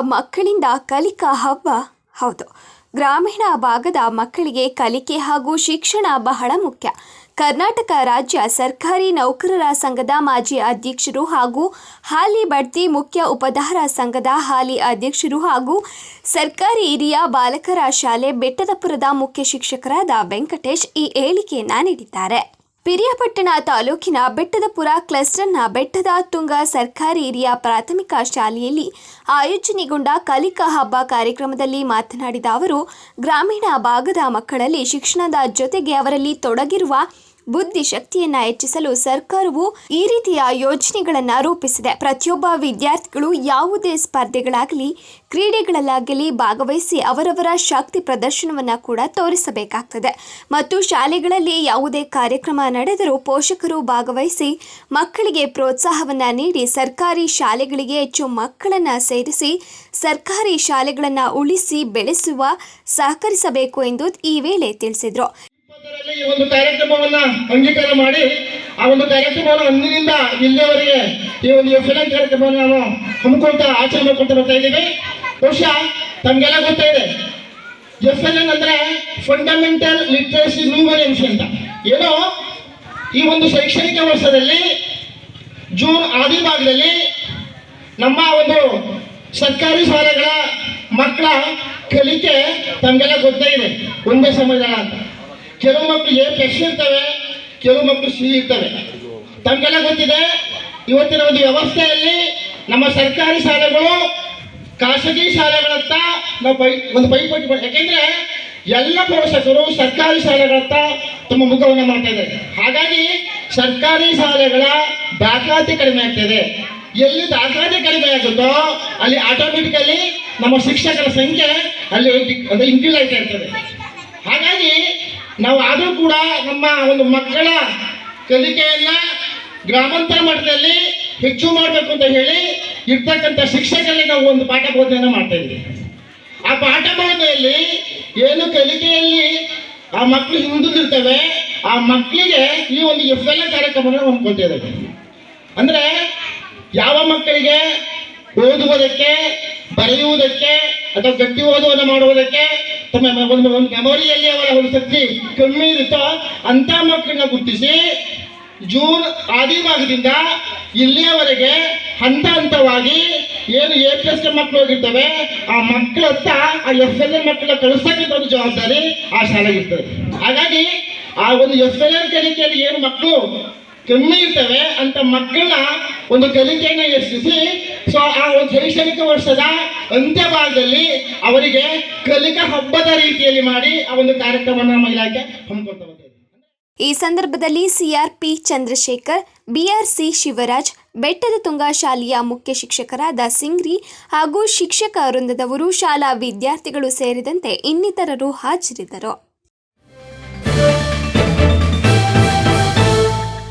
ಮಕ್ಕಳಿಂದ ಕಲಿಕಾ ಹಬ್ಬ. ಹೌದು. ಗ್ರಾಮೀಣ ಭಾಗದ ಮಕ್ಕಳಿಗೆ ಕಲಿಕೆ ಹಾಗೂ ಶಿಕ್ಷಣ ಬಹಳ ಮುಖ್ಯ. ಕರ್ನಾಟಕ ರಾಜ್ಯ ಸರ್ಕಾರಿ ನೌಕರರ ಸಂಘದ ಮಾಜಿ ಅಧ್ಯಕ್ಷರು ಹಾಗೂ ಹಾಲಿ ಬಡ್ತಿ ಮುಖ್ಯ ಉಪಧಾರ ಸಂಘದ ಹಾಲಿ ಅಧ್ಯಕ್ಷರು ಹಾಗೂ ಸರ್ಕಾರಿ ಹಿರಿಯ ಬಾಲಕರ ಶಾಲೆ ಬೆಟ್ಟದಪುರದ ಮುಖ್ಯ ಶಿಕ್ಷಕರಾದ ವೆಂಕಟೇಶ್ ಈ ಹೇಳಿಕೆಯನ್ನು ನೀಡಿದ್ದಾರೆ. ಪಿರಿಯಾಪಟ್ಟಣ ತಾಲೂಕಿನ ಬೆಟ್ಟದಪುರ ಕ್ಲಸ್ಟರ್ನ ಬೆಟ್ಟದ ತುಂಗ ಸರ್ಕಾರಿ ಹಿರಿಯ ಪ್ರಾಥಮಿಕ ಶಾಲೆಯಲ್ಲಿ ಆಯೋಜನೆಗೊಂಡ ಕಲಿಕಾ ಹಬ್ಬ ಕಾರ್ಯಕ್ರಮದಲ್ಲಿ ಮಾತನಾಡಿದ ಅವರು, ಗ್ರಾಮೀಣ ಭಾಗದ ಮಕ್ಕಳಲ್ಲಿ ಶಿಕ್ಷಣದ ಜೊತೆಗೆ ಅವರಲ್ಲಿ ತೊಡಗಿರುವ ಬುದ್ಧಿಶಕ್ತಿಯನ್ನ ಹೆಚ್ಚಿಸಲು ಸರ್ಕಾರವು ಈ ರೀತಿಯ ಯೋಜನೆಗಳನ್ನು ರೂಪಿಸಿದೆ. ಪ್ರತಿಯೊಬ್ಬ ವಿದ್ಯಾರ್ಥಿಗಳು ಯಾವುದೇ ಸ್ಪರ್ಧೆಗಳಾಗಲಿ ಕ್ರೀಡೆಗಳಲ್ಲಾಗಲಿ ಭಾಗವಹಿಸಿ ಅವರವರ ಶಕ್ತಿ ಪ್ರದರ್ಶನವನ್ನು ಕೂಡ ತೋರಿಸಬೇಕಾಗ್ತದೆ. ಮತ್ತು ಶಾಲೆಗಳಲ್ಲಿ ಯಾವುದೇ ಕಾರ್ಯಕ್ರಮ ನಡೆದರೂ ಪೋಷಕರು ಭಾಗವಹಿಸಿ ಮಕ್ಕಳಿಗೆ ಪ್ರೋತ್ಸಾಹವನ್ನು ನೀಡಿ ಸರ್ಕಾರಿ ಶಾಲೆಗಳಿಗೆ ಹೆಚ್ಚು ಮಕ್ಕಳನ್ನು ಸೇರಿಸಿ ಸರ್ಕಾರಿ ಶಾಲೆಗಳನ್ನು ಉಳಿಸಿ ಬೆಳೆಸುವ ಸಹಕರಿಸಬೇಕು ಎಂದು ಈ ವೇಳೆ ತಿಳಿಸಿದರು. ಈ ಒಂದು ಕಾರ್ಯಕ್ರಮವನ್ನ ಅಂಗೀಕಾರ ಮಾಡಿ, ಆ ಒಂದು ಕಾರ್ಯಕ್ರಮವನ್ನು ಅಂದಿನಿಂದ ಇಲ್ಲಿಯವರೆಗೆ ಈ ಒಂದು ಎನ್ ಕಾರ್ಯಕ್ರಮವನ್ನು ನಾವು ಹಮ್ಮಿಕೊಳ್ತಾ ಆಚರಣೆ ಮಾಡ್ಕೊಳ್ತಾ ಬರ್ತಾ ಇದ್ದೀವಿ. ಬಹುಶಃ ತಮಗೆಲ್ಲ ಗೊತ್ತಾ ಇದೆ. ಎಫ್ ಎಲ್ ಎನ್ ಅಂದ್ರೆ ಫಂಡಮೆಂಟಲ್ ಲಿಟ್ರೇಸಿ ನ್ಯೂಮರೆನ್ಸಿ ಅಂತ. ಏನೋ ಈ ಒಂದು ಶೈಕ್ಷಣಿಕ ವರ್ಷದಲ್ಲಿ, ಜೂನ್ ಆದಿ ಭಾಗದಲ್ಲಿ ನಮ್ಮ ಒಂದು ಸರ್ಕಾರಿ ಶಾಲೆಗಳ ಮಕ್ಕಳ ಕಲಿಕೆ ತಮಗೆಲ್ಲ ಗೊತ್ತೇ ಇದೆ. ಒಂದೇ ಸಮಯದ ಅಂತ. ಕೆಲವು ಮಕ್ಕಳು ಎ ಪ್ಲಸ್ ಇರ್ತವೆ, ಕೆಲವು ಮಕ್ಕಳು ಸಿ ಇರ್ತವೆ. ತಮಗೆಲ್ಲ ಗೊತ್ತಿದೆ? ಇವತ್ತಿನ ಒಂದು ವ್ಯವಸ್ಥೆಯಲ್ಲಿ ನಮ್ಮ ಸರ್ಕಾರಿ ಶಾಲೆಗಳು, ಖಾಸಗಿ ಶಾಲೆಗಳತ್ತ ನಾವು ಪೈ, ಒಂದು ಪೈಪೋಟಿ ಯಾಕೆಂದ್ರೆ ಎಲ್ಲ ಪೋಷಕರು ಸರ್ಕಾರಿ ಶಾಲೆಗಳತ್ತ ತಮ್ಮ ಮುಖವನ್ನು ಮಾಡ್ತಾ ಇದ್ದಾರೆ. ಹಾಗಾಗಿ ಸರ್ಕಾರಿ ಶಾಲೆಗಳ ದಾಖಲಾತಿ ಕಡಿಮೆ ಆಗ್ತಿದೆ. ಎಲ್ಲಿ ದಾಖಲಾತಿ ಕಡಿಮೆ ಆಗುತ್ತೋ ಅಲ್ಲಿ ಆಟೋಮೆಟಿಕಲಿ ನಮ್ಮ ಶಿಕ್ಷಕರ ಸಂಖ್ಯೆ ಅಲ್ಲಿ ಒಂದು ಆಗ್ತಾ ಇರ್ತದೆ. ಹಾಗಾಗಿ ನಾವು ಆದರೂ ಕೂಡ ನಮ್ಮ ಒಂದು ಮಕ್ಕಳ ಕಲಿಕೆಯನ್ನ ಗ್ರಾಮಾಂತರ ಮಟ್ಟದಲ್ಲಿ ಹೆಚ್ಚು ಮಾಡಬೇಕು ಅಂತ ಹೇಳಿ ಇರ್ತಕ್ಕಂಥ ಶಿಕ್ಷಕರಲ್ಲಿ ನಾವು ಒಂದು ಪಾಠ ಬೋಧನೆಯನ್ನು ಮಾಡ್ತಾ ಇದ್ದೀವಿ. ಆ ಪಾಠ ಬೋಧನೆಯಲ್ಲಿ ಏನು ಕಲಿಕೆಯಲ್ಲಿ ಆ ಮಕ್ಕಳು ಹಿಂದುಳಿದಿರ್ತವೆ, ಆ ಮಕ್ಕಳಿಗೆ ಈ ಒಂದು ಎಫ್ ಎಲ್ ಕಾರ್ಯಕ್ರಮವನ್ನು ಹೊಂದ್ಕೊಳ್ತಾ ಇದ್ದೇವೆ. ಅಂದ್ರೆ ಯಾವ ಮಕ್ಕಳಿಗೆ ಓದುವುದಕ್ಕೆ, ಬರೆಯುವುದಕ್ಕೆ ಅಥವಾ ಗಟ್ಟಿ ಓದುವನ್ನು ಮಾಡುವುದಕ್ಕೆ ತಮ್ಮ ಒಂದು ಮೆಮೊರಿಯಲ್ಲಿ ಅವರ ಶಕ್ತಿ ಕಮ್ಮಿ ಇರುತ್ತೋ? ಅಂತ ಮಕ್ಕಳನ್ನ ಗುರುತಿಸಿ ಜೂನ್ ಆದಿ ಭಾಗದಿಂದ ಇಲ್ಲಿಯವರೆಗೆ ಹಂತ ಹಂತವಾಗಿ ಏನು ಎ ಮಕ್ಕಳು ಹೋಗಿರ್ತವೆ, ಆ ಮಕ್ಕಳತ್ತ ಆ ಎಫ್ ಎಲ್ ಎ ಮಕ್ಕಳ ಕಳಿಸ್ತಕ್ಕಂಥ ಒಂದು ಜವಾಬ್ದಾರಿ ಆ ಶಾಲೆಗಿರ್ತದೆ ಹಾಗಾಗಿ ಆ ಒಂದು ಎಫ್ ಎಲ್ ಎನ್ ಕಲಿಕೆಯಲ್ಲಿ ಏನು ಮಕ್ಕಳು ಕಮ್ಮಿ ಇರ್ತವೆ ಅಂತ ಮಕ್ಕಳನ್ನ ಒಂದು ಕಲಿಕೆಯನ್ನು ಯಶಸ್ಸಿ ಸೊ ಆ ಒಂದು ಶೈಕ್ಷಣಿಕ ವರ್ಷದ ಅಂತ್ಯಭಾಗದಲ್ಲಿ ಅವರಿಗೆ ಕಲಿಕಾ ಹಬ್ಬದ ರೀತಿಯಲ್ಲಿ ಮಾಡಿ ಆ ಒಂದು ಕಾರ್ಯಕ್ರಮವನ್ನು ನಮ್ಮ ಇಲಾಖೆ ಈ ಸಂದರ್ಭದಲ್ಲಿ ಸಿಆರ್ಪಿ ಚಂದ್ರಶೇಖರ್, ಬಿಆರ್ಸಿ ಶಿವರಾಜ್, ಬೆಟ್ಟದ ತುಂಗಾ ಶಾಲೆಯ ಮುಖ್ಯ ಶಿಕ್ಷಕರಾದ ಸಿಂಗ್ರಿ ಹಾಗೂ ಶಿಕ್ಷಕ ವೃಂದದವರು ಶಾಲಾ ವಿದ್ಯಾರ್ಥಿಗಳು ಸೇರಿದಂತೆ ಇನ್ನಿತರರು ಹಾಜರಿದ್ದರು.